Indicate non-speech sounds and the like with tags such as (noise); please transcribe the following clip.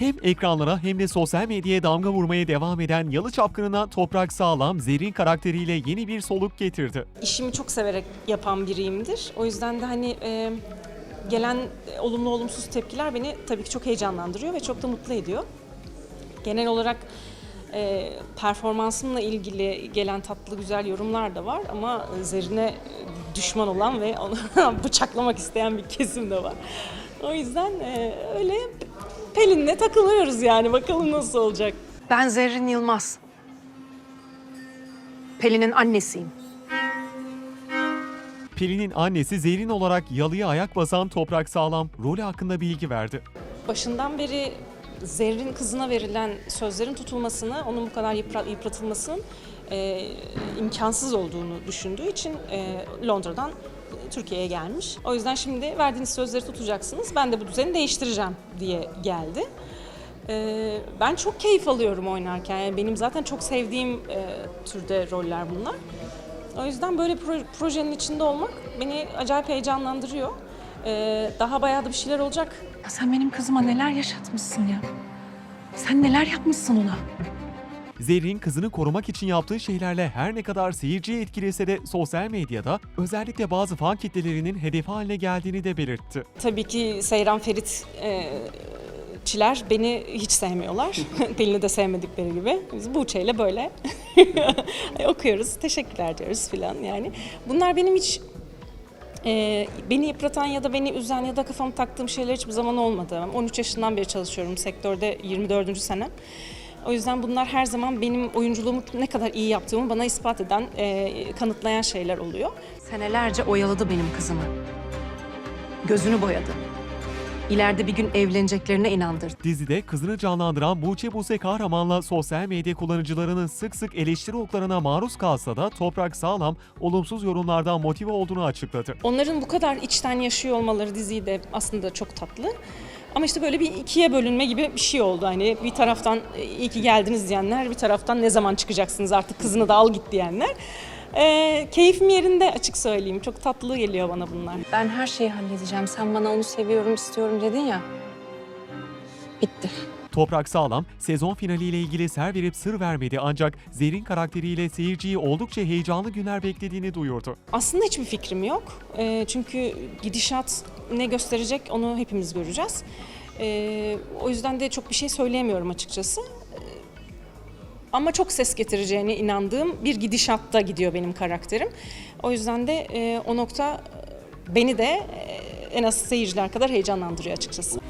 ekranlara hem de sosyal medyaya damga vurmaya devam eden Yalı Çapkını'na Toprak Sağlam, Zerrin karakteriyle yeni bir soluk getirdi. işimi çok severek yapan biriyimdir. O yüzden de hani e, gelen olumlu olumsuz tepkiler beni tabii ki çok heyecanlandırıyor ve çok da mutlu ediyor. Genel olarak e, performansımla ilgili gelen tatlı güzel yorumlar da var ama Zerrin'e düşman olan ve onu (laughs) bıçaklamak isteyen bir kesim de var. O yüzden e, öyle Pelin'le takılıyoruz yani bakalım nasıl olacak. Ben Zerrin Yılmaz. Pelin'in annesiyim. Pelin'in annesi Zerrin olarak Yalı'ya ayak basan Toprak Sağlam rolü hakkında bilgi verdi. başından beri Zerrin kızına verilen sözlerin tutulmasını, onun bu kadar yıpra- yıpratılmasının e, imkansız olduğunu düşündüğü için e, Londra'dan Türkiye'ye gelmiş. O yüzden şimdi verdiğiniz sözleri tutacaksınız, ben de bu düzeni değiştireceğim diye geldi. E, ben çok keyif alıyorum oynarken. Yani benim zaten çok sevdiğim e, türde roller bunlar. O yüzden böyle pro- projenin içinde olmak beni acayip heyecanlandırıyor. E, daha bayağı da bir şeyler olacak. Sen benim kızıma neler yaşatmışsın ya. Sen neler yapmışsın ona. Zerrin kızını korumak için yaptığı şeylerle her ne kadar seyirciyi etkilese de sosyal medyada özellikle bazı fan kitlelerinin hedefi haline geldiğini de belirtti. Tabii ki Seyran Ferit e, çiler beni hiç sevmiyorlar. (laughs) Pelin'i de sevmedikleri gibi. Biz Buğçe'yle böyle (laughs) okuyoruz, teşekkürler diyoruz filan yani. Bunlar benim hiç e, beni yıpratan ya da beni üzen ya da kafamı taktığım şeyler hiçbir zaman olmadı. 13 yaşından beri çalışıyorum sektörde 24. senem. O yüzden bunlar her zaman benim oyunculuğumu ne kadar iyi yaptığımı bana ispat eden, e, kanıtlayan şeyler oluyor. Senelerce oyaladı benim kızımı. Gözünü boyadı. İleride bir gün evleneceklerine inandırdı. Dizide kızını canlandıran Buğçe Buse Kahraman'la sosyal medya kullanıcılarının sık sık eleştiri oklarına maruz kalsa da Toprak Sağlam olumsuz yorumlardan motive olduğunu açıkladı. Onların bu kadar içten yaşıyor olmaları diziyi de aslında çok tatlı. Ama işte böyle bir ikiye bölünme gibi bir şey oldu. Hani bir taraftan e, iyi ki geldiniz diyenler, bir taraftan ne zaman çıkacaksınız artık kızını da al git diyenler. Ee, keyfim yerinde açık söyleyeyim. Çok tatlı geliyor bana bunlar. Ben her şeyi halledeceğim. Sen bana onu seviyorum, istiyorum dedin ya. Bitti. Toprak Sağlam sezon finaliyle ilgili ser verip sır vermedi ancak Zerrin karakteriyle seyirciyi oldukça heyecanlı günler beklediğini duyurdu. Aslında hiçbir fikrim yok. Ee, çünkü gidişat ne gösterecek onu hepimiz göreceğiz. Ee, o yüzden de çok bir şey söyleyemiyorum açıkçası. Ee, Ama çok ses getireceğine inandığım bir gidişatta gidiyor benim karakterim. O yüzden de e, o nokta e, beni de e, en az seyirciler kadar heyecanlandırıyor açıkçası.